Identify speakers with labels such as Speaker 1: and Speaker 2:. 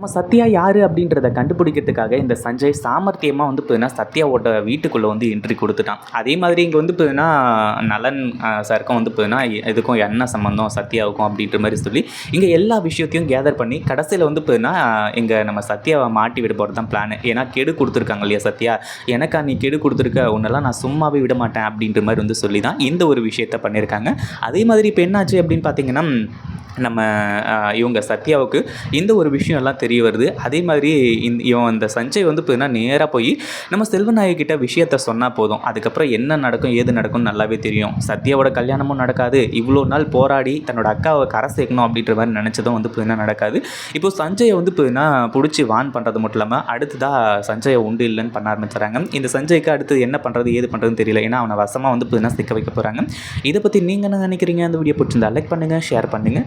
Speaker 1: நம்ம சத்யா யார் அப்படின்றத கண்டுபிடிக்கிறதுக்காக இந்த சஞ்சய் சாமர்த்தியமாக வந்து பார்த்தீங்கன்னா சத்யாவோட வீட்டுக்குள்ளே வந்து என்ட்ரி கொடுத்துட்டான். அதே மாதிரி இங்கே வந்து பார்த்தீங்கன்னா நலன் சாருக்கும் வந்து பார்த்தீங்கன்னா இதுக்கும் என்ன சம்மந்தம் சத்யாவுக்கும் அப்படின்ற மாதிரி சொல்லி இங்கே எல்லா விஷயத்தையும் கேதர் பண்ணி கடைசியில் வந்து பார்த்தீங்கன்னா இங்கே நம்ம சத்யாவை மாட்டி விட போகிறது தான் பிளான் ஏன்னா கெடு கொடுத்துருக்காங்க இல்லையா சத்யா? எனக்கா நீ கெடு கொடுத்துருக்க உன்னெல்லாம் நான் சும்மாவே விட மாட்டேன் அப்படின்ற மாதிரி வந்து சொல்லி தான் இந்த ஒரு விஷயத்த பண்ணியிருக்காங்க. அதே மாதிரி இப்போ என்னாச்சு அப்படின்னு பார்த்தீங்கன்னா நம்ம இவங்க சத்யாவுக்கு இந்த ஒரு விஷயம் எல்லாம் தெரிய வருது. அதே மாதிரி இந்த இவன் இந்த சஞ்சய் வந்து பார்த்தீங்கன்னா நேராக போய் நம்ம செல்வநாயகிட்ட விஷயத்த சொன்னால் போதும். அதுக்கப்புறம் என்ன நடக்கும் ஏது நடக்கும்னு நல்லாவே தெரியும். சத்யாவோட கல்யாணமும் நடக்காது. இவ்வளோ நாள் போராடி தன்னோட அக்காவை கரை சேர்க்கணும் அப்படின்ற மாதிரி நினச்சதும் வந்து பார்த்தீங்கன்னா நடக்காது. இப்போ சஞ்சயை வந்து பார்த்தீங்கன்னா பிடிச்சி வான் பண்ணுறது மட்டும் இல்லாமல் அடுத்ததாக சஞ்சயை உண்டு இல்லைன்னு பண்ண ஆரம்பிச்சுறாங்க இந்த சஞ்சய்க்கு அடுத்து என்ன பண்ணுறது ஏது பண்ணுறதுன்னு தெரியல. ஏன்னா அவனை வசமாக வந்து பார்த்தீங்கன்னா சிக்க வைக்க போகிறாங்க இதை பற்றி நீங்கள் என்ன நினைக்கிறீங்க? அந்த வீடியோ பிடிச்சிருந்தா லைக் பண்ணுங்கள் ஷேர் பண்ணுங்கள்